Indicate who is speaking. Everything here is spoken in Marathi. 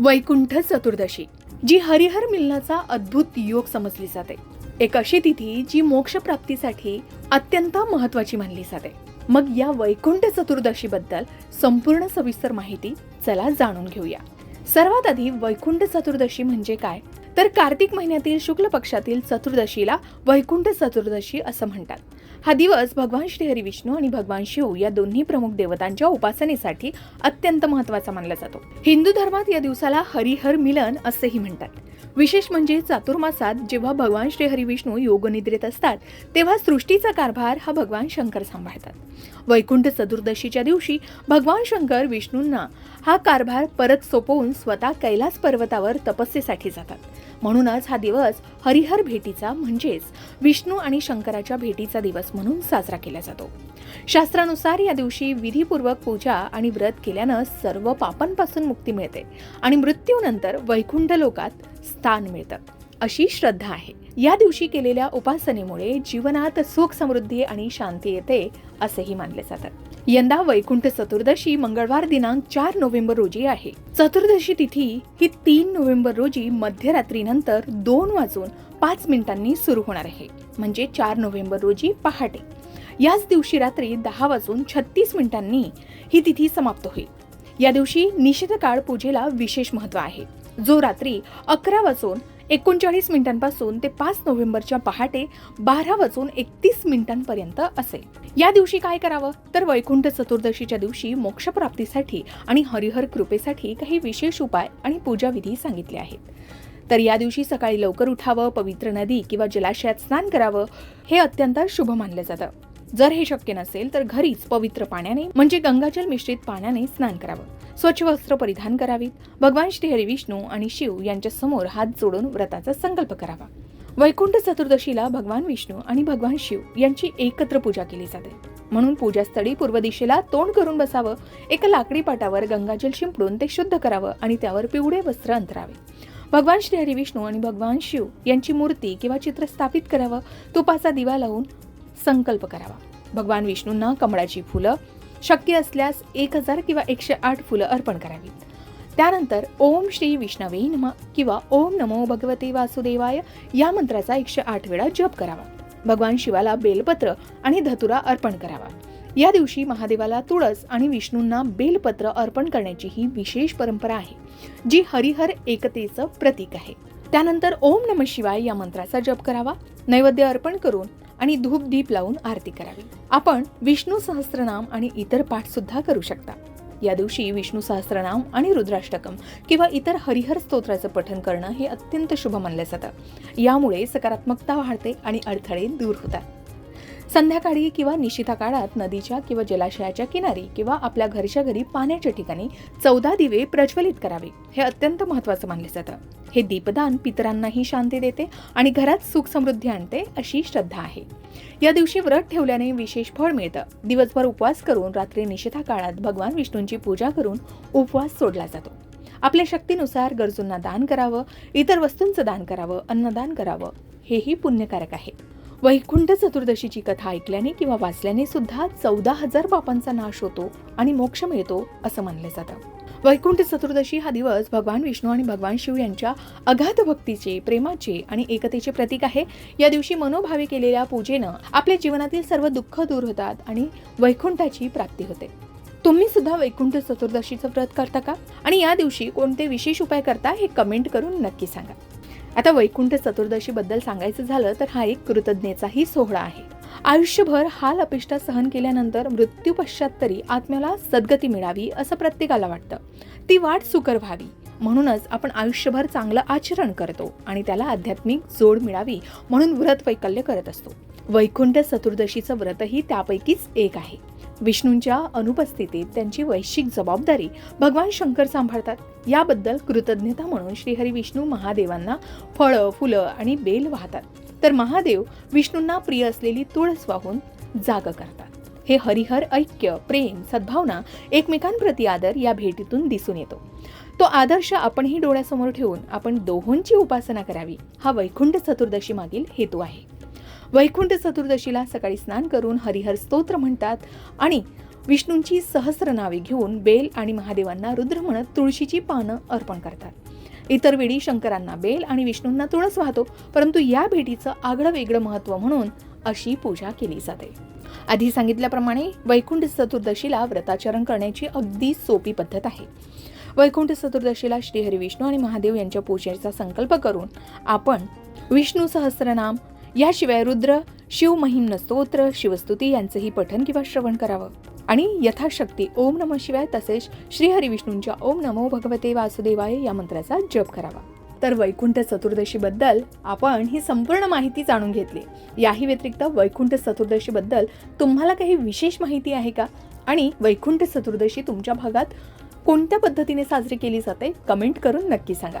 Speaker 1: वैकुंठ चतुर्दशी जी हरिहर मिलनाचा अद्भुत योग समजली जाते. एक अशी तिथी जी मोक्षप्राप्तीसाठी अत्यंत महत्वाची मानली जाते. मग या वैकुंठ चतुर्दशी बद्दल संपूर्ण सविस्तर माहिती चला जाणून घेऊया. सर्वात आधी वैकुंठ चतुर्दशी म्हणजे काय? तर कार्तिक महिन्यातील शुक्ल पक्षातील चतुर्दशीला वैकुंठ चतुर्दशी असं म्हणतात. हा दिवस भगवान श्रीहरी विष्णू आणि भगवान शिव या दोन्ही प्रमुख देवतांच्या उपासनेसाठी अत्यंत महत्त्वाचा मानला जातो. हिंदू धर्मात या दिवसाला हरिहर मिलन असेही म्हणतात. विशेष म्हणजे चातुर्मासात जेव्हा भगवान श्रीहरी विष्णू योगनिद्रेत असतात तेव्हा सृष्टीचा कारभार हा भगवान शंकर सांभाळतात. वैकुंठ चतुर्दशीच्या दिवशी भगवान शंकर विष्णूंना हा कारभार परत सोपवून स्वतः कैलास पर्वतावर तपस्येसाठी जातात. म्हणूनच हा दिवस हरिहर भेटीचा म्हणजेच विष्णू आणि शंकराच्या भेटीचा दिवस म्हणून साजरा केला जातो. शास्त्रानुसार या दिवशी विधीपूर्वक पूजा आणि व्रत केल्यानं सर्व पापांपासून मुक्ती मिळते आणि मृत्यूनंतर वैकुंठ लोकात स्थान मिळतं. अशी श्रद्धा आहे. या दिवशी केलेल्या उपासनेमुळे जीवनात सुख समृद्धी आणि शांती येते असेही मानले जातात यंदा वैकुंठ चतुर्दशी मंगळवार दिनांक चार नोव्हेंबर रोजी आहे. चतुर्दशी तिथी ही तीन नोव्हेंबर रोजी मध्यरात्रीनंतर दोन वाजून पाच मिनिटांनी सुरू होणार आहे. म्हणजे चार नोव्हेंबर रोजी पहाटे. याच दिवशी रात्री दहा वाजून छत्तीस मिनिटांनी ही तिथी समाप्त होईल. या दिवशी निषेध काळ पूजेला विशेष महत्त्व आहे. जो रात्री अकरा वाजून एकोणचाळीस मिनिटांपासून ते पाच नोव्हेंबरच्या पहाटे बारा वाजून एकतीस मिनिटांपर्यंत असेल. या दिवशी काय करावं? तर वैकुंठ चतुर्दशीच्या दिवशी मोक्षप्राप्तीसाठी आणि हरिहर कृपेसाठी काही विशेष उपाय आणि पूजाविधी सांगितले आहेत. तर या दिवशी सकाळी लवकर उठावं पवित्र नदी किंवा जलाशयात स्नान करावं हे अत्यंत शुभ मानलं जातं. जर हे शक्य नसेल तर घरीच पवित्र पाण्याने म्हणजे गंगाजल मिश्रित पाण्याने स्नान करावं. स्वच्छ वस्त्र परिधान करावीत. भगवान श्री हरी विष्णू आणि शिव यांच्या समोर हात जोडून व्रताचा संकल्प करावा. वैकुंठ चतुर्दशीला भगवान विष्णू आणि भगवान शिव यांची एकत्र पूजा केली जाते. म्हणून पूजास्थळी पूर्व दिशेला तोंड करून बसावं एका लाकडी पाटावर गंगाजल शिंपडून ते शुद्ध करावं आणि त्यावर पिवळे वस्त्र अंतरावे. भगवान श्री हरी विष्णू आणि भगवान शिव यांची मूर्ती किंवा चित्र स्थापित करावं तुपाचा दिवा लावून संकल्प करावा. भगवान विष्णूंना कमळाची फुलं शक्य असल्यास एक हजार किंवा एकशे आठ फुलं अर्पण करावीत त्यानंतर ओम श्री विष्णवे नम किंवा ओम नमो भगवते वासुदेवाय या मंत्राचा एकशे आठ वेळा जप करावा. भगवान शिवाला बेलपत्र आणि धतुरा अर्पण करावा. या दिवशी महादेवाला तुळस आणि विष्णूंना बेलपत्र अर्पण करण्याची ही विशेष परंपरा आहे जी हरिहर एकतेचं प्रतीक आहे. त्यानंतर ओम नम शिवाय या मंत्राचा जप करावा. नैवेद्य अर्पण करून आणि धूपदीप लावून आरती करावी. आपण विष्णू सहस्त्रनाम आणि इतर पाठ सुद्धा करू शकता. या दिवशी विष्णू सहस्त्रनाम आणि रुद्राष्टकम किंवा इतर हरिहर स्तोत्राचं पठन करणं हे अत्यंत शुभ मानलं जातं. यामुळे सकारात्मकता वाढते आणि अडथळे दूर होतात. संध्याकाळी किंवा निशिता काळात नदीच्या किंवा जलाशयाच्या किनारी किंवा आपल्या घरच्या घरी पाण्याच्या ठिकाणी चौदा दिवे प्रज्वलित करावे. हे अत्यंत महत्वाचं मानले जातं. हे दीपदान पितरांनाही शांती देते आणि घरात सुख समृद्धी आणते अशी श्रद्धा आहे. या दिवशी व्रत ठेवल्याने विशेष फळ मिळतं. दिवसभर उपवास करून रात्री निशिता काळात भगवान विष्णूंची पूजा करून उपवास सोडला जातो. आपल्या शक्तीनुसार गरजूंना दान करावं इतर वस्तूंचं दान करावं अन्नदान करावं हेही पुण्यकारक आहे. वैकुंठ चतुर्दशीची कथा ऐकल्याने किंवा वाचल्याने सुद्धा चौदा हजार पापांचा नाश होतो आणि मोक्ष मिळतो असं मानलं जातं. वैकुंठ चतुर्दशी हा दिवस भगवान विष्णू आणि भगवान शिव यांच्या अगाध भक्तीचे प्रेमाचे आणि एकतेचे प्रतीक आहे. या दिवशी मनोभावे केलेल्या पूजेनं आपल्या जीवनातील सर्व दुःख दूर होतात आणि वैकुंठाची प्राप्ती होते. तुम्ही सुद्धा वैकुंठ चतुर्दशीचं व्रत करता का? आणि या दिवशी कोणते विशेष उपाय करता हे कमेंट करून नक्की सांगा. आता वैकुंठ चतुर्दशीबद्दल सांगायचं झालं तर हा एक कृतज्ञतेचाही सोहळा आहे. आयुष्यभर हाल अपिष्टा सहन केल्यानंतर मृत्यूपश्चात तरी आत्म्याला सद्गती मिळावी असं प्रत्येकाला वाटतं. ती वाट सुकर व्हावी. म्हणूनच आपण आयुष्यभर चांगलं आचरण करतो आणि त्याला आध्यात्मिक जोड मिळावी म्हणून व्रत वैकल्य करत असतो. वैकुंठ चतुर्दशीचं व्रतही त्यापैकीच एक आहे. विष्णूंच्या अनुपस्थितीत त्यांची वैश्विक जबाबदारी भगवान शंकर सांभाळतात. याबद्दल कृतज्ञता म्हणून श्रीहरी विष्णू महादेवांना फळं फुलं आणि बेल वाहतात. तर महादेव विष्णूंना प्रिय असलेली तुळस वाहून जाग करतात. हे हरिहर ऐक्य प्रेम सद्भावना एकमेकांप्रती आदर या भेटीतून दिसून येतो. तो आदर्श आपणही डोळ्यासमोर ठेवून आपण दोहोंची उपासना करावी. हा वैकुंठ चतुर्दशी मागील हेतू आहे. वैकुंठ चतुर्दशीला सकाळी स्नान करून हरिहर स्तोत्र म्हणतात आणि विष्णूंची सहस्र नावे घेऊन बेल आणि महादेवांना रुद्र म्हणत तुळशीची पानं अर्पण करतात. इतर वेळी शंकरांना बेल आणि विष्णूंना तुळस वाहतो परंतु या भेटीचं आगळं वेगळं महत्त्व म्हणून अशी पूजा केली जाते. आधी सांगितल्याप्रमाणे वैकुंठ चतुर्दशीला व्रताचरण करण्याची अगदी सोपी पद्धत आहे. वैकुंठ चतुर्दशीला श्रीहरी विष्णू आणि महादेव यांच्या पूजेचा संकल्प करून आपण विष्णू सहस्रनाम याशिवाय रुद्र शिवमहिम्न स्तोत्र शिवस्तुती यांचंही पठन किंवा श्रवण करावं. आणि यथाशक्ती ओम नम शिवाय तसेच श्रीहरी विष्णूंच्या ओम नमो भगवते वासुदेवाय या मंत्राचा जप करावा. तर वैकुंठ चतुर्दशीबद्दल आपण ही संपूर्ण माहिती जाणून घेतली. याही व्यतिरिक्त वैकुंठ चतुर्दशीबद्दल तुम्हाला काही विशेष माहिती आहे का? आणि वैकुंठ चतुर्दशी तुमच्या भागात कोणत्या पद्धतीने साजरी केली जाते? कमेंट करून नक्की सांगा.